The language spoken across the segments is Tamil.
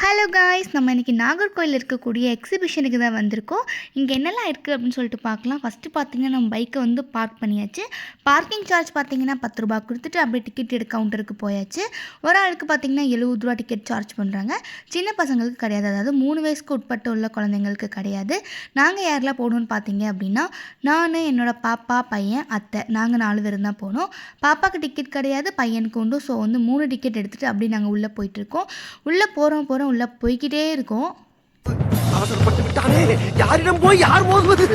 ஹலோ காய்ஸ் நம்ம இன்றைக்கி நாகர்கோயில் இருக்கக்கூடிய எக்ஸிபிஷனுக்கு தான் வந்திருக்கோம். இங்கே என்னெல்லாம் இருக்குது அப்படின்னு சொல்லிட்டு பார்க்கலாம். ஃபஸ்ட்டு பார்த்தீங்கன்னா நம்ம பைக்கை வந்து பார்க் பண்ணியாச்சு. பார்க்கிங் சார்ஜ் பார்த்தீங்கன்னா பத்து ரூபா கொடுத்துட்டு அப்படியே டிக்கெட் எடுக்க கவுண்டருக்கு போயாச்சு. ஒரு ஆளுக்கு பார்த்தீங்கன்னா எழுபது ரூபா டிக்கெட் சார்ஜ் பண்ணுறாங்க சின்ன பசங்களுக்கு கிடையாது. அதாவது மூணு வயசுக்கு உட்பட்டு உள்ள குழந்தைங்களுக்கு கிடையாது. நாங்கள் யாரெல்லாம் போகணும்னு பார்த்தீங்க அப்படின்னா நான் என்னோட பாப்பா பையன் அத்தை. நாங்கள் நாலு பேரும் தான் போனோம். பாப்பாவுக்கு டிக்கெட் கிடையாது பையனுக்கு உண்டு. ஸோ வந்து மூணு டிக்கெட் எடுத்துகிட்டு அப்படியே நாங்கள் உள்ளே போயிட்டுருக்கோம் உள்ளே போகிறோம் போகிறோம் உள்ளே போய்க்கிட்டே இருக்கோம். அவசரப்பட்டு விட்டானே யாரிடம் போய் யார் மோதுவது?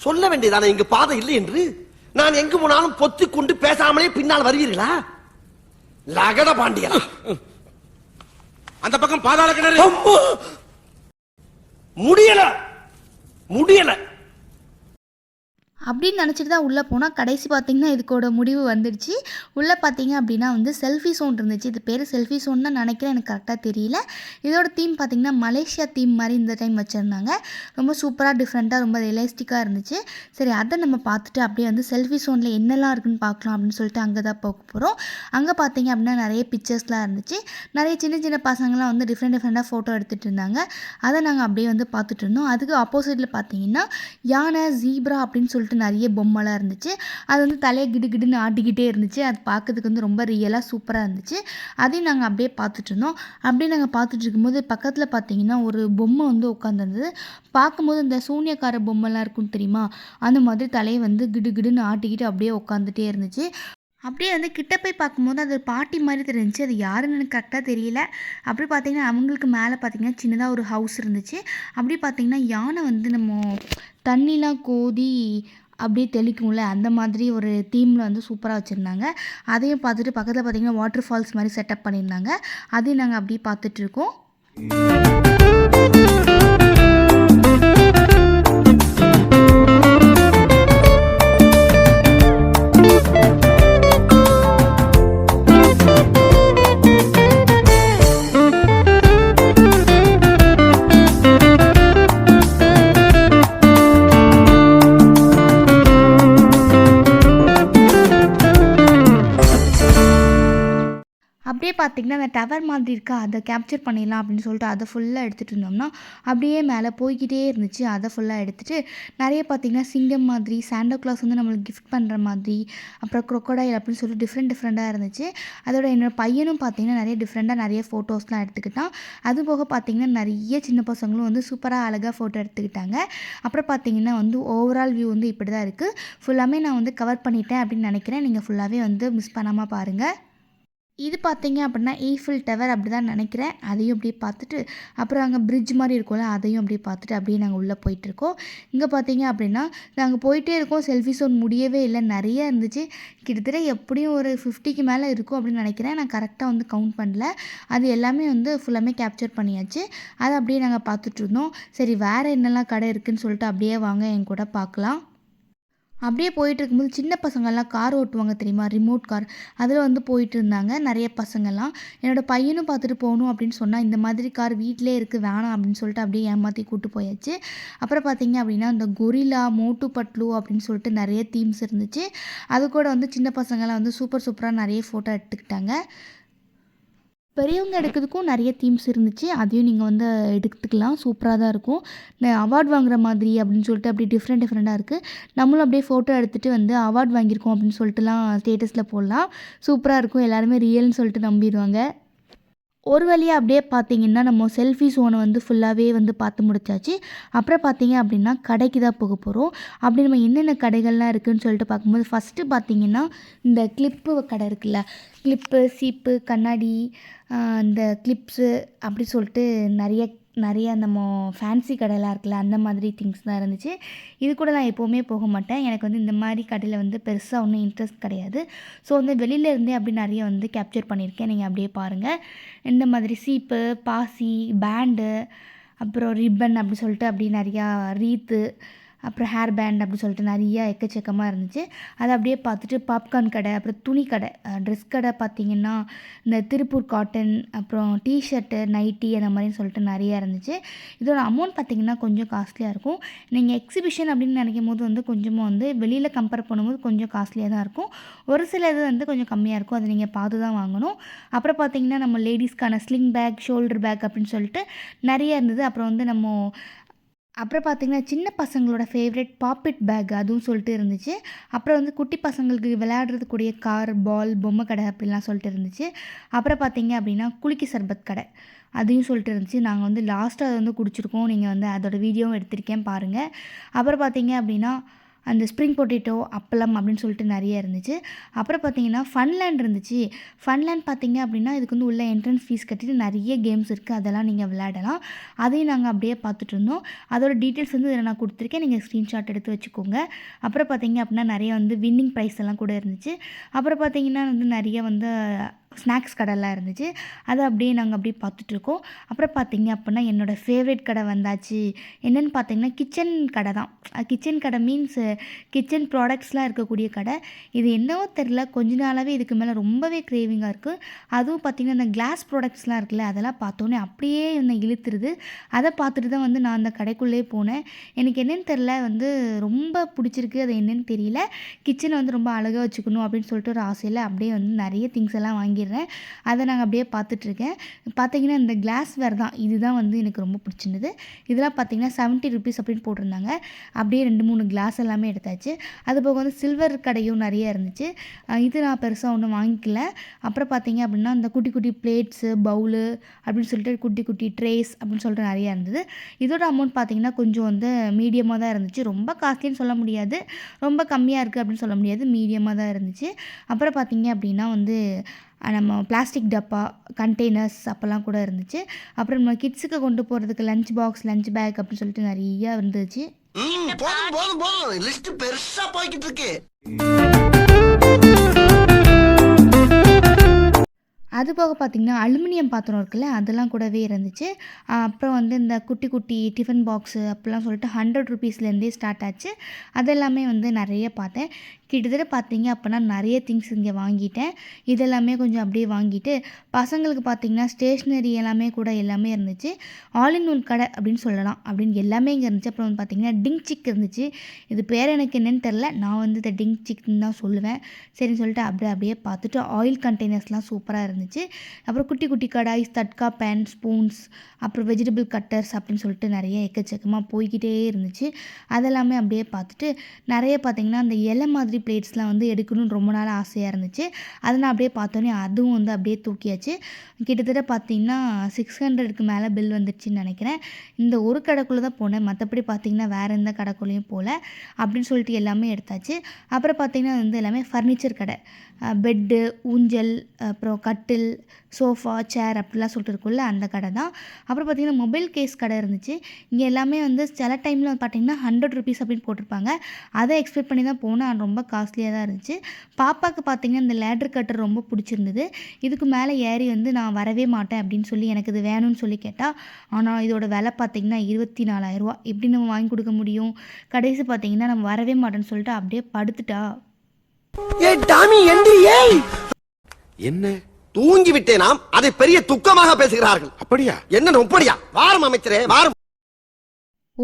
சொல்ல வேண்டியதானே இங்கு பாதை இல்லை என்று? நான் எங்கு போனாலும் பொத்திக் கொண்டு பேசாமலே பின்னால் வருவீர்களா? லகட பாண்டியா அந்த பக்கம் பாதாள கிணறு! முடியல! முடியல! அப்படின்னு நினச்சிட்டு தான் உள்ளே போனால் கடைசி பார்த்தீங்கன்னா இதுக்கோட முடிவு வந்துடுச்சு. உள்ளே பார்த்தீங்க அப்படின்னா வந்து செல்ஃபி சோன் இருந்துச்சு. இது பேர் செல்ஃபி சோன் தான் நினைக்கிறேன் எனக்கு கரெக்டாக தெரியல. இதோட தீம் பார்த்தீங்கன்னா மலேசியா தீம் மாதிரி இந்த டைம் வச்சுருந்தாங்க. ரொம்ப சூப்பராக டிஃப்ரெண்ட்டாக ரொம்ப ரியலிஸ்டிக்காக இருந்துச்சு. சரி அதை நம்ம பார்த்துட்டு அப்படியே வந்து செல்ஃபி சோனில் என்னெல்லாம் இருக்குன்னு பார்க்கலாம் அப்படின்னு சொல்லிட்டு அங்கே தான் போக போகிறோம் அங்கே பார்த்தீங்க அப்படின்னா நிறைய பிக்சர்ஸ்லாம் இருந்துச்சு. நிறைய சின்ன சின்ன பசங்களாம் வந்து டிஃப்ரெண்ட் டிஃப்ரெண்ட்டாக ஃபோட்டோ எடுத்துகிட்டு இருந்தாங்க. அதை நாங்கள் அப்படியே வந்து பார்த்துட்டு இருந்தோம். அதுக்கு ஆப்போசிட்டில் பார்த்தீங்கன்னா யானை ஜீப்ரா அப்படின்னு சொல்லிட்டு நிறைய பொம்மைலாம் இருந்துச்சு. அது வந்து தலையை கிடு கிடுன்னு ஆட்டிக்கிட்டே இருந்துச்சு. அது பார்க்கறதுக்கு வந்து ரொம்ப ரியலாக சூப்பராக இருந்துச்சு. அதையும் நாங்கள் அப்படியே பார்த்துட்டு இருந்தோம். அப்படியே நாங்கள் பார்த்துட்டு இருக்கும்போது பக்கத்தில் பார்த்தீங்கன்னா ஒரு பொம்மை வந்து உட்காந்துருந்தது பார்க்கும்போது இந்த சூனியக்கார பொம்மைலாம் இருக்கும் தெரியுமா? அந்த மாதிரி தலையை வந்து கிடு கிடுன்னு ஆட்டிக்கிட்டு அப்படியே உட்காந்துட்டே இருந்துச்சு. அப்படியே வந்து கிட்ட போய் பார்க்கும்போது அது பாட்டி மாதிரி தெரிஞ்சிச்சு. அது யாருன்னு எனக்கு கரெக்டாக தெரியல. அப்படி பார்த்தீங்கன்னா அவங்களுக்கு மேலே பார்த்தீங்கன்னா சின்னதாக ஒரு ஹவுஸ் இருந்துச்சு. அப்படி பார்த்தீங்கன்னா யானை வந்து நம்ம தண்ணிலாம் கோதி அப்படியே தெளிக்கும்ல அந்த மாதிரி ஒரு தீமில் வந்து சூப்பராக வச்சுருந்தாங்க. அதையும் பார்த்துட்டு பக்கத்தில் பார்த்தீங்கன்னா வாட்டர் ஃபால்ஸ் மாதிரி செட்டப் பண்ணியிருந்தாங்க. அதையும் நாங்கள் அப்படியே பார்த்துட்ருக்கோம் பார்த்தீங்கன்னா அந்த டவர் மாதிரி இருக்கா. அதை கேப்சர் பண்ணிடலாம் அப்படின்னு சொல்லிட்டு அதை ஃபுல்லாக எடுத்துகிட்டு இருந்தோம்னா அப்படியே மேலே போய்கிட்டே இருந்துச்சு. அதை ஃபுல்லாக எடுத்துகிட்டு நிறைய பார்த்தீங்கன்னா சிங்கம் மாதிரி சாண்டோ கிளாஸ் வந்து நம்மளுக்கு கிஃப்ட் பண்ணுற மாதிரி அப்புறம் க்ரொக்கோடைல் அப்படின்னு சொல்லிட்டு டிஃப்ரெண்ட் டிஃப்ரெண்ட்டாக இருந்துச்சு. அதோட என்னோட பையனும் பார்த்தீங்கன்னா நிறைய டிஃப்ரெண்ட்டாக நிறைய ஃபோட்டோஸ்லாம் எடுத்துக்கிட்டான். அது போக பார்த்தீங்கன்னா நிறைய சின்ன பசங்களும் வந்து சூப்பராக அழகாக ஃபோட்டோ எடுத்துக்கிட்டாங்க. அப்புறம் பார்த்தீங்கன்னா வந்து ஓவரால் வியூ வந்து இப்படி தான் இருக்குது ஃபுல்லாமே நான் வந்து கவர் பண்ணிட்டேன் அப்படின்னு நினைக்கிறேன். நீங்கள் ஃபுல்லாகவே வந்து மிஸ் பண்ணாமல் பாருங்கள் இது பார்த்தீங்க அப்படின்னா ஈஃபில் டவர் அப்படி தான் நினைக்கிறேன். அதையும் அப்படியே பார்த்துட்டு அப்புறம் அங்கே பிரிட்ஜ் மாதிரி இருக்கும்ல அதையும் அப்படியே பார்த்துட்டு அப்படியே நாங்கள் உள்ளே போயிட்டுருக்கோம். இங்கே பார்த்தீங்க அப்படின்னா நாங்கள் போயிட்டே இருக்கோம். செல்ஃபி சோன் முடியவே இல்லை. நிறைய இருந்துச்சு. கிட்டத்தட்ட எப்படியும் ஒரு ஃபிஃப்டிக்கு மேலே இருக்கும் அப்படின்னு நினைக்கிறேன். நான் கரெக்டாக வந்து கவுண்ட் பண்ணல. அது எல்லாமே வந்து ஃபுல்லாமே கேப்சர் பண்ணியாச்சு. அதை அப்படியே நாங்கள் பார்த்துட்ருந்தோம் சரி வேறு என்னெல்லாம் கடை இருக்குதுன்னு சொல்லிட்டு அப்படியே வாங்க என் கூட பார்க்கலாம். அப்படியே போயிட்டு இருக்கும்போது சின்ன பசங்கள்லாம் கார் ஓட்டுவாங்க தெரியுமா? ரிமோட் கார் அதில் வந்து போயிட்டு இருந்தாங்க நிறைய பசங்கள்லாம். என்னோட பையனும் பார்த்துட்டு போகணும் அப்படின்னு சொன்னால் இந்த மாதிரி கார் வீட்டிலே இருக்குது வேணாம் அப்படின்னு சொல்லிட்டு அப்படியே ஏமாற்றி கூட்டு போயாச்சு. அப்புறம் பார்த்தீங்க அப்படின்னா இந்த கொரிலா மோட்டு பட்லு அப்படின்னு சொல்லிட்டு நிறைய தீம்ஸ் இருந்துச்சு. அது கூட வந்து சின்ன பசங்களாம் வந்து சூப்பர் சூப்பராக நிறைய ஃபோட்டோ எடுத்துக்கிட்டாங்க. பெரியவங்க எடுக்கிறதுக்கும் நிறைய தீம்ஸ் இருந்துச்சு. அதையும் நீங்கள் வந்து எடுத்துக்கலாம். சூப்பராக தான் இருக்கும். அவார்ட் வாங்குற மாதிரி அப்படின்னு சொல்லிட்டு அப்படி டிஃப்ரெண்ட் டிஃப்ரெண்ட்டாக இருக்குது நம்மளும் அப்படியே ஃபோட்டோ எடுத்துகிட்டு வந்து அவார்ட் வாங்கியிருக்கோம் அப்படின்னு சொல்லிட்டுலாம் ஸ்டேட்டஸில் போடலாம். சூப்பராக இருக்கும். எல்லாருமே ரியல்னு சொல்லிட்டு நம்பிடுவாங்க. ஒரு வழியாக அப்படியே பார்த்தீங்கன்னா நம்ம செல்ஃபி சோனை வந்து ஃபுல்லாகவே வந்து பார்த்து முடிச்சாச்சு. அப்புறம் பார்த்தீங்க அப்படின்னா கடைக்கு தான் போக போகிறோம் அப்படி நம்ம என்னென்ன கடைகள்லாம் இருக்குதுன்னு சொல்லிட்டு பார்க்கும்போது ஃபஸ்ட்டு பார்த்தீங்கன்னா இந்த கிளிப்பு கடை இருக்குல்ல கிளிப்பு சீப்பு கண்ணாடி இந்த கிளிப்ஸு அப்படி சொல்லிட்டு நிறைய நிறைய நம்ம ஃபேன்சி கடையெல்லாம் இருக்குல்ல அந்த மாதிரி திங்ஸ் தான் இருந்துச்சு. இது கூட நான் எப்போவுமே போக மாட்டேன். எனக்கு வந்து இந்த மாதிரி கடையில் வந்து பெருசாக ஒன்றும் இன்ட்ரெஸ்ட் கிடையாது. ஸோ வந்து வெளியில இருந்தே அப்படி நிறைய வந்து கேப்சர் பண்ணியிருக்கேன். நீங்கள் அப்படியே பாருங்கள் இந்த மாதிரி சீப்பு பாசி பேண்டு அப்புறம் ரிப்பன் அப்படி சொல்லிட்டு அப்படி நிறையா ரீத்து அப்புறம் ஹேர் பேண்ட் அப்படின்னு சொல்லிட்டு நிறைய எக்கச்சக்கமாக இருந்துச்சு. அதை அப்படியே பார்த்துட்டு பாப்கார்ன் கடை அப்புறம் துணி கடை ட்ரெஸ் கடை பார்த்திங்கன்னா இந்த திருப்பூர் காட்டன் அப்புறம் டிஷர்ட்டு நைட்டி அந்த மாதிரின்னு சொல்லிட்டு நிறையா இருந்துச்சு. இதோட அமௌண்ட் பார்த்திங்கன்னா கொஞ்சம் காஸ்ட்லியாக இருக்கும். நீங்கள் எக்ஸிபிஷன் அப்படின்னு நினைக்கும் போது வந்து கொஞ்சமாக வந்து வெளியில் கம்பேர் பண்ணும்போது கொஞ்சம் காஸ்ட்லியாக தான் இருக்கும். ஒரு சில இது வந்து கொஞ்சம் கம்மியாக இருக்கும். அதை நீங்கள் பார்த்து தான் வாங்கணும். அப்புறம் பார்த்திங்கன்னா நம்ம லேடிஸ்க்கான ஸ்லிங் பேக் ஷோல்டர் பேக் அப்படின்னு சொல்லிட்டு நிறைய இருந்தது. அப்புறம் வந்து நம்ம அப்புறம் பார்த்திங்கன்னா சின்ன பசங்களோட ஃபேவரெட் பாப்பிட் பேக் அதுவும் சொல்லிட்டு இருந்துச்சு. அப்புறம் வந்து குட்டி பசங்களுக்கு விளையாடுறதுக்கூடிய கார் பால் பொம்மை கடை அப்படிலாம் சொல்லிட்டு இருந்துச்சு. அப்புறம் பார்த்தீங்க அப்படின்னா குலுக்கி சர்பத் கடை அதையும் சொல்லிட்டு இருந்துச்சு. நாங்கள் வந்து லாஸ்ட்டாக அதை வந்து குடிச்சிருக்கோம். நீங்கள் வந்து அதோடய வீடியோவும் எடுத்திருக்கேன் பாருங்கள் அப்புறம் பார்த்தீங்க அப்படின்னா அந்த ஸ்ப்ரிங் பொட்டேட்டோ அப்பளம் அப்படின்னு சொல்லிட்டு நிறைய இருந்துச்சு. அப்புறம் பார்த்தீங்கன்னா ஃபன்லேண்ட் இருந்துச்சு. ஃபன்லேண்ட் பார்த்தீங்க அப்படின்னா இதுக்கு வந்து உள்ள என்ட்ரன்ஸ் ஃபீஸ் கட்டிட்டு நிறைய கேம்ஸ் இருக்குது அதெல்லாம் நீங்கள் விளையாடலாம். அதையும் நாங்கள் அப்படியே பார்த்துட்டு இருந்தோம். அதோட டீட்டெயில்ஸ் வந்து இதில் நான் கொடுத்துருக்கேன். நீங்கள் ஸ்க்ரீன்ஷாட் எடுத்து வச்சுக்கோங்க. அப்புறம் பார்த்தீங்க அப்படின்னா நிறைய வந்து வின்னிங் ப்ரைஸ் எல்லாம் கூட இருந்துச்சு. அப்புறம் பார்த்தீங்கன்னா வந்து நிறைய வந்து ஸ்நாக்ஸ் கடைலாம் இருந்துச்சு. அதை அப்படியே நாங்கள் அப்படியே பார்த்துட்ருக்கோம். அப்புறம் பார்த்தீங்க அப்படின்னா என்னோடய ஃபேவரட் கடை வந்தாச்சு. என்னென்னு பார்த்தீங்கன்னா கிச்சன் கடை தான். கிச்சன் கடை மீன்ஸ் கிச்சன் ப்ராடக்ட்ஸ்லாம் இருக்கக்கூடிய கடை. இது என்னவோ தெரில கொஞ்ச நாளாகவே இதுக்கு மேலே ரொம்பவே க்ரேவிங்காக இருக்குது அதுவும் பார்த்திங்கன்னா இந்த கிளாஸ் ப்ராடக்ட்ஸ்லாம் இருக்குல்ல அதெல்லாம் பார்த்தோன்னே அப்படியே என்னை இழுத்துருது. அதை பார்த்துட்டு தான் வந்து நான் அந்த கடைக்குள்ளே போனேன். எனக்கு என்னென்னு தெரில வந்து ரொம்ப பிடிச்சிருக்கு. அது என்னென்னு தெரியல. கிச்சனை வந்து ரொம்ப அழகாக வச்சுக்கணும் அப்படின்னு சொல்லிட்டு ஒரு ஆசையில் அப்படியே வந்து நிறைய திங்ஸ் எல்லாம் வாங்கிடுறேன் அதை நாங்கள் அப்படியே பார்த்துட்ருக்கேன். பார்த்தீங்கன்னா இந்த கிளாஸ் வேர் தான். இதுதான் வந்து எனக்கு ரொம்ப பிடிச்சிருந்தது. இதெல்லாம் பார்த்தீங்கன்னா செவன்ட்டி ருபீஸ் அப்படின்னு போட்டிருந்தாங்க. அப்படியே ரெண்டு மூணு கிளாஸ் எல்லாமே எடுத்தாச்சு. அது போக வந்து சில்வர் கடையும் நிறைய இருந்துச்சு. இது நான் பெருசாக ஒன்றும் வாங்கிக்கல. அப்புறம் பார்த்தீங்க அப்படின்னா இந்த குட்டி குட்டி பிளேட்ஸு பவுலு அப்படின்னு சொல்லிட்டு குட்டி குட்டி ட்ரேஸ் அப்படின்னு சொல்லிட்டு நிறையா இருந்தது. இதோட அமௌண்ட் பார்த்தீங்கன்னா கொஞ்சம் வந்து மீடியமாக தான் இருந்துச்சு. ரொம்ப காஸ்ட்லின்னு சொல்ல முடியாது. ரொம்ப கம்மியாக இருக்குது அப்படின்னு சொல்ல முடியாது. மீடியமாக தான் இருந்துச்சு. அப்புறம் பார்த்தீங்க அப்படின்னா வந்து நம்ம பிளாஸ்டிக் டப்பா கண்டெய்னர்ஸ் அப்போல்லாம் கூட இருந்துச்சு. அப்புறம் நம்ம கிட்ஸுக்கு கொண்டு போகிறதுக்கு லஞ்ச் பாக்ஸ் லஞ்ச் பேக் அப்படின்னு சொல்லிட்டு நிறையா இருந்துச்சு. போதும் போதும் போதும். லிஸ்ட் பெருசா போய்கிட்டு இருக்கு. அது போக பார்த்திங்கன்னா அலுமினியம் பாத்திரம் இருக்குல்ல அதெல்லாம் கூடவே இருந்துச்சு. அப்புறம் வந்து இந்த குட்டி குட்டி டிஃபன் பாக்ஸு அப்படிலாம் சொல்லிட்டு ஹண்ட்ரட் ருபீஸ்லேருந்தே ஸ்டார்ட் ஆச்சு. அதெல்லாமே வந்து நிறைய பார்த்தேன். கிட்டத்தட்ட பார்த்தீங்க அப்போனா நிறைய திங்ஸ் இங்கே வாங்கிட்டேன். இதெல்லாமே கொஞ்சம் அப்படியே வாங்கிட்டு பசங்களுக்கு பார்த்தீங்கன்னா ஸ்டேஷ்னரி எல்லாமே கூட எல்லாமே இருந்துச்சு. ஆல் இன் ஒன் கடை அப்படின்னு சொல்லலாம். அப்படின்னு எல்லாமே இங்கே இருந்துச்சு. அப்புறம் வந்து பார்த்தீங்கன்னா டிங் சிக் இருந்துச்சு. இது பேர் எனக்கு என்னென்னு தெரில நான் வந்து இந்த டிங் சிக்னு தான் சொல்லுவேன். சரின்னு சொல்லிட்டு அப்படியே அப்படியே பார்த்துட்டு ஆயில் கண்டெய்னர்ஸ்லாம் சூப்பராக இருந்துச்சு. அப்புறம் குட்டி குட்டி கடாய் தட்கா பேன் ஸ்பூன்ஸ் அப்புறம் வெஜிடபிள் கட்டர்ஸ் அப்படின்னு சொல்லிட்டு நிறைய எக்கச்சக்கமாக போய்கிட்டே இருந்துச்சு. அதெல்லாமே அப்படியே பார்த்துட்டு நிறைய பார்த்திங்கன்னா அந்த இலை மாதிரி பிளேட்ஸ்லாம் வந்து எடுக்கணும்னு ரொம்ப நாள் ஆசையாக இருந்துச்சு. அதை நான் அப்படியே பார்த்தோன்னே அதுவும் வந்து அப்படியே தூக்கியாச்சு. கிட்டத்தட்ட பார்த்தீங்கன்னா சிக்ஸ் ஹண்ட்ரடுக்கு மேலே பில் வந்துடுச்சுன்னு நினைக்கிறேன். இந்த ஒரு கடைக்குள்ளே தான் போனேன். மற்றபடி பார்த்தீங்கன்னா வேறு எந்த கடைக்குள்ளேயும் போகல. அப்படின்னு சொல்லிட்டு எல்லாமே எடுத்தாச்சு. அப்புறம் பார்த்தீங்கன்னா வந்து எல்லாமே ஃபர்னிச்சர் கடை. பெட்டு ஊஞ்சல் அப்புறம் கட்டில் சோஃபா சேர் அப்படிலாம் சொல்லிட்டு இருக்கும்ல அந்த கடை தான். அப்புறம் பார்த்தீங்கன்னா மொபைல் கேஸ் கடை இருந்துச்சு. இங்கே எல்லாமே வந்து சில டைமில் பார்த்தீங்கன்னா ஹண்ட்ரட் ருபீஸ் அப்படின்னு போட்டிருப்பாங்க. அதை எக்ஸ்பெக்ட் பண்ணி தான் போனேன். அது ரொம்ப காஸ்ட்லியாக தான் இருந்துச்சு. பாப்பாவுக்கு பார்த்தீங்கன்னா இந்த லேட்ரு கட்டர் ரொம்ப பிடிச்சிருந்தது. இதுக்கு மேலே ஏறி வந்து நான் வரவே மாட்டேன் அப்படின்னு சொல்லி எனக்கு இது வேணும்னு சொல்லி கேட்டால் ஆனால் இதோட விலை பார்த்தீங்கன்னா இருபத்தி நாலாயிரரூவா எப்படி நம்ம வாங்கி கொடுக்க முடியும்? கடைசி பார்த்தீங்கன்னா நம்ம வரவே மாட்டேன்னு சொல்லிட்டு அப்படியே படுத்துட்டா. என்ன? தூங்கி விட்டேனாம் அதை பெரிய துக்கமாக பேசுகிறார்கள். அப்படியா? என்ன நொப்படியா? வாரம் அமைச்சரே வாரம்.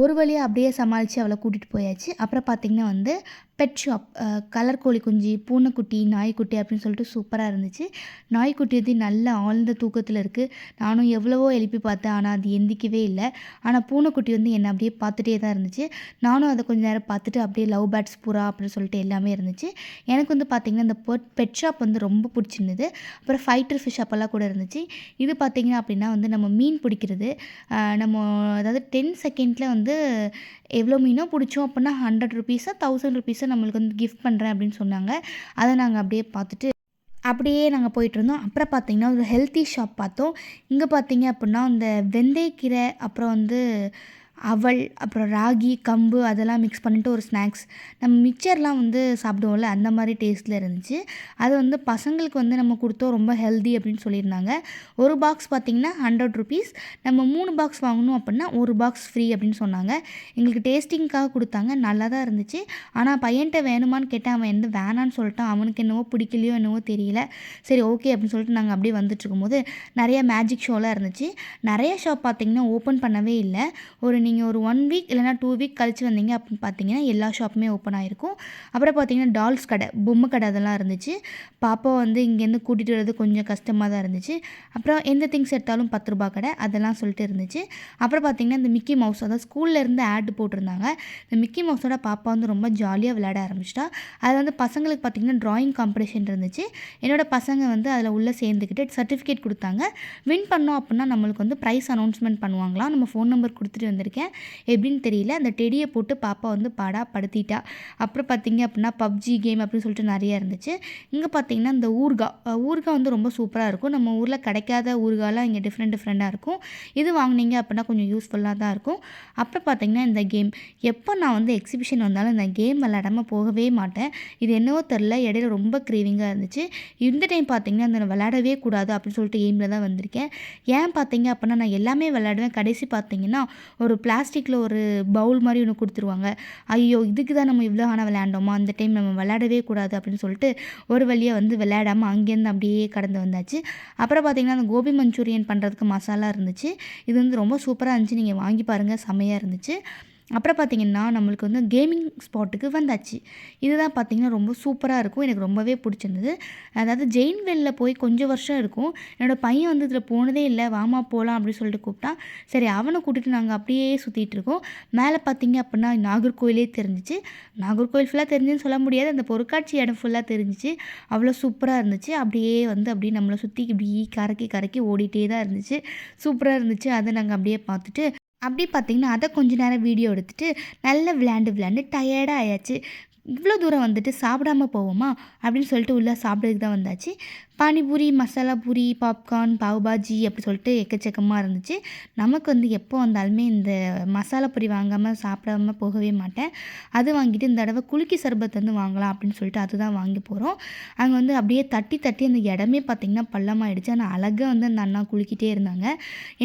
ஒரு வழியாக அப்படியே சமாளித்து அவளை கூட்டிகிட்டு போயாச்சு. அப்புறம் பார்த்திங்கன்னா வந்து பெட் ஷாப் கலர் கோழி குஞ்சு பூனைக்குட்டி நாய்க்குட்டி அப்படின்னு சொல்லிட்டு சூப்பராக இருந்துச்சு. நாய்க்குட்டி வந்து நல்ல ஆழ்ந்த தூக்கத்தில் இருக்குது நானும் எவ்வளவோ எழுப்பி பார்த்தேன் ஆனால் அது எந்திக்கவே இல்லை. ஆனால் பூனைக்குட்டி வந்து என்னை அப்படியே பார்த்துட்டே தான் இருந்துச்சு. நானும் அதை கொஞ்ச நேரம் பார்த்துட்டு அப்படியே லவ் பேட்ஸ் புறா அப்படின்னு சொல்லிட்டு எல்லாமே இருந்துச்சு. எனக்கு வந்து பார்த்திங்கன்னா இந்த பெட் பெட் ஷாப் வந்து ரொம்ப பிடிச்சிருந்தது. அப்புறம் ஃபைட்டர் ஃபிஷ் அப்போல்லாம் கூட இருந்துச்சு. இது பார்த்திங்கன்னா அப்படின்னா வந்து நம்ம மீன் பிடிக்கிறது. நம்ம அதாவது டென் செகண்டில் வந்து எவ்வளோ மீனோ பிடிச்சோம் அப்படின்னா ஹண்ட்ரட் ருபீஸோ தௌசண்ட் ருபீஸோ நம்மளுக்கு வந்து கிஃப்ட் பண்ணுறேன் அப்படின்னு சொன்னாங்க. அதை நாங்கள் அப்படியே பார்த்துட்டு அப்படியே நாங்கள் போயிட்டு இருந்தோம். அப்புறம் பார்த்தீங்கன்னா ஒரு ஹெல்த்தி ஷாப் பார்த்தோம். இங்கே பார்த்தீங்க அப்படின்னா இந்த வெந்தயக்கீரை அப்புறம் வந்து அவல் அப்புறம் ராகி கம்பு அதெல்லாம் மிக்ஸ் பண்ணிட்டு ஒரு ஸ்நாக்ஸ் நம்ம மிக்சர்லாம் வந்து சாப்பிடுவோம்ல அந்த மாதிரி டேஸ்ட்டில் இருந்துச்சு. அது வந்து பசங்களுக்கு வந்து நம்ம கொடுத்தோம் ரொம்ப ஹெல்தி அப்படின்னு சொல்லியிருந்தாங்க. ஒரு பாக்ஸ் பார்த்திங்கன்னா ஹண்ட்ரட் ருபீஸ் நம்ம மூணு பாக்ஸ் வாங்கணும் அப்படின்னா ஒரு பாக்ஸ் ஃப்ரீ அப்படின்னு சொன்னாங்க. எங்களுக்கு டேஸ்டிங்க்காக கொடுத்தாங்க நல்லா தான் இருந்துச்சு. ஆனால் பையன்கிட்ட வேணுமான்னு கேட்டால் அவன் வந்து வேணான்னு சொல்லிட்டான். அவனுக்கு என்னவோ பிடிக்கலையோ என்னவோ தெரியல. சரி ஓகே அப்படின்னு சொல்லிட்டு நாங்கள் அப்படியே வந்துட்டு இருக்கும்போது நிறைய மேஜிக் ஷோலாம் இருந்துச்சு. நிறைய ஷாப் பார்த்திங்கன்னா ஓப்பன் பண்ணவே இல்லை. ஒரு நீங்கள் ஒரு ஒன் வீக் இல்லைனா டூ வீக் கழிச்சு வந்தீங்க அப்படின்னு பார்த்தீங்கன்னா எல்லா ஷாப்புமே ஓப்பன் ஆகிருக்கும் அப்புறம் பார்த்தீங்கன்னா டால்ஸ் கடை பொம்மை கடை அதெல்லாம் இருந்துச்சு. பாப்பா வந்து இங்கேருந்து கூட்டிகிட்டு வரது கொஞ்சம் கஷ்டமாக தான் இருந்துச்சு. அப்புறம் எந்த திங்ஸ் எடுத்தாலும் பத்து ரூபா கடை அதெல்லாம் சொல்லிட்டு இருந்துச்சு. அப்புறம் பார்த்தீங்கன்னா இந்த மிக்கி மவுஸ் அதாவது ஸ்கூல்ல இருந்து ஆட் போட்டிருந்தாங்க. இந்த மிக்கி மவுஸோட பாப்பா வந்து ரொம்ப ஜாலியாக விளையாட ஆரம்பிச்சிட்டா. அது வந்து பசங்களுக்கு பார்த்தீங்கன்னா ட்ராயிங் காம்படிஷன் இருந்துச்சு. என்னோடய பசங்க வந்து அதில் உள்ளே சேர்ந்துக்கிட்டு சர்டிஃபிகேட் கொடுத்தாங்க. வின் பண்ணோம் அப்படின்னா நம்மளுக்கு வந்து ப்ரைஸ் அனௌன்ஸ்மெண்ட் பண்ணுவாங்களாம். நம்ம ஃபோன் நம்பர் கொடுத்துட்டு வந்திருக்கேன் எப்படின்னு தெரியல. அந்த டெடியை போட்டு பாப்பா வந்து பாடா படுத்திட்டா. அப்புறம் பார்த்தீங்க அப்படின்னா பப்ஜி கேம் அப்படின்னு சொல்லிட்டு நிறையா இருந்துச்சு. இங்கே பார்த்தீங்கன்னா இந்த ஊர்கா ஊர்கா வந்து ரொம்ப சூப்பராக இருக்கும். நம்ம ஊரில் கிடைக்காத ஊர்காலாம் இங்கே டிஃப்ரெண்ட் டிஃப்ரெண்ட்டாக இருக்கும். இது வாங்குனீங்க அப்படின்னா கொஞ்சம் யூஸ்ஃபுல்லாக தான் இருக்கும். அப்புறம் பார்த்தீங்கன்னா இந்த கேம். எப்போ நான் வந்து எக்ஸிபிஷன் வந்தாலும் இந்த கேம் விளையாடாமல் போகவே மாட்டேன். இது என்னவோ தெரில இடையில ரொம்ப க்ரேவிங்காக இருந்துச்சு. இந்த டைம் பார்த்தீங்கன்னா அந்த விளையாடவே கூடாது அப்படின்னு சொல்லிட்டு எய்மில் தான் வந்திருக்கேன். ஏன் பார்த்தீங்க அப்படின்னா நான் எல்லாமே விளையாடுவேன். கடைசி பார்த்தீங்கன்னா ஒரு பிளாஸ்டிக்கில் ஒரு பவுல் மாதிரி ஒன்று கொடுத்துருவாங்க. ஐயோ இதுக்கு தான் நம்ம இவ்வளோ ஆனால் விளையாண்டோமா? அந்த டைம் நம்ம விளையாடவே கூடாது அப்படின்னு சொல்லிட்டு ஒரு வழியாக வந்து விளையாடாமல் அங்கேருந்து அப்படியே கடந்து வந்தாச்சு. அப்புறம் பார்த்திங்கன்னா அந்த கோபி மஞ்சூரியன் பண்ணுறதுக்கு மசாலா இருந்துச்சு. இது வந்து ரொம்ப சூப்பராக இருந்துச்சு. நீங்கள் வாங்கி பாருங்கள் செம்மையாக இருந்துச்சு. அப்புறம் பார்த்திங்கன்னா நம்மளுக்கு வந்து கேமிங் ஸ்பாட்டுக்கு வந்தாச்சு. இதுதான் பார்த்திங்கன்னா ரொம்ப சூப்பராக இருக்கும். எனக்கு ரொம்பவே பிடிச்சிருந்தது. அதாவது ஜெயின்வெல்ல போய் கொஞ்சம் வருஷம் இருக்கும். என்னோடய பையன் வந்து இதில் போனதே இல்லை. வாமா போகலாம் அப்படின்னு சொல்லிட்டு கூப்பிட்டான் சரி அவனை கூட்டிகிட்டு நாங்கள் அப்படியே சுற்றிட்டு இருக்கோம். மேலே பார்த்தீங்க அப்படின்னா நாகர்கோயிலே தெரிஞ்சிச்சு. நாகர்கோயில் ஃபுல்லாக தெரிஞ்சுன்னு சொல்ல முடியாது. அந்த பொருட்காட்சி இடம் ஃபுல்லாக தெரிஞ்சிச்சு. அவ்வளோ சூப்பராக இருந்துச்சு. அப்படியே வந்து அப்படியே நம்மளை சுற்றி இப்படி கரக்கி கரக்கி ஓடிட்டே தான் இருந்துச்சு. சூப்பராக இருந்துச்சு. அதை நாங்கள் அப்படியே பார்த்துட்டு அப்படி பார்த்தீங்கன்னா அதை கொஞ்ச நேரம் வீடியோ எடுத்துட்டு நல்லா விளையாண்டு விளையாண்டு டயர்டாக ஆயாச்சு. இவ்வளோ தூரம் வந்துட்டு சாப்பிடாம போவோமா? அப்படின்னு சொல்லிட்டு உள்ளே சாப்பிட்றதுக்கு தான் வந்தாச்சு. பானிபூரி மசாலா பூரி பாப்கார்ன் பாவ் பாஜி அப்படி சொல்லிட்டு எக்கச்சக்கமாக இருந்துச்சு. நமக்கு வந்து எப்போ வந்தாலுமே இந்த மசாலா வாங்காமல் சாப்பிடாம போகவே மாட்டேன். அது வாங்கிட்டு இந்த தடவை குலுக்கி சர்பத் வந்து வாங்கலாம் அப்படின்னு சொல்லிட்டு அதுதான் வாங்கி போகிறோம் அங்கே வந்து அப்படியே தட்டி தட்டி அந்த இடமே பார்த்திங்கன்னா பள்ளமாயிடுச்சு. ஆனால் அழகாக வந்து அந்த அண்ணா குலுக்கிட்டே இருந்தாங்க.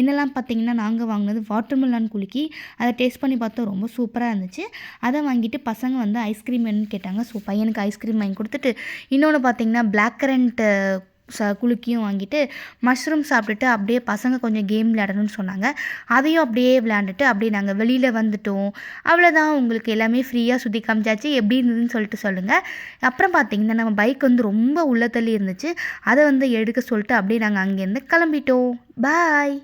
என்னெல்லாம் பார்த்தீங்கன்னா நாங்கள் வாங்கினது வாட்டர்மெலான் குலுக்கி. அதை டேஸ்ட் பண்ணி பார்த்தோம் ரொம்ப சூப்பராக இருந்துச்சு. அதை வாங்கிட்டு பசங்க வந்து ஐஸ்கிரீம் வேணும்னு கேட்டாங்க. ஸோ பையனுக்கு ஐஸ்கிரீம் வாங்கி கொடுத்துட்டு இன்னொன்று பார்த்தீங்கன்னா பிளாக் கரண்ட் ச குலுக்கியும் வாங்கிட்டு மஷ்ரூம் சாப்பிட்டுட்டு அப்படியே பசங்க கொஞ்சம் கேம் விளையாடணும்னு சொன்னாங்க. அதையும் அப்படியே விளையாண்டுட்டு அப்படியே நாங்கள் வெளியில் வந்துட்டோம். அவ்வளோதான் உங்களுக்கு எல்லாமே ஃப்ரீயாக சுற்றி காமிச்சாச்சு. எப்படி இருந்ததுன்னு சொல்லிட்டு சொல்லுங்கள் அப்புறம் பார்த்தீங்கன்னா நம்ம பைக் வந்து ரொம்ப உள்ள தள்ளி இருந்துச்சு. அதை வந்து எடுக்க சொல்லிட்டு அப்படியே நாங்கள் அங்கேருந்து கிளம்பிட்டோம். பாய்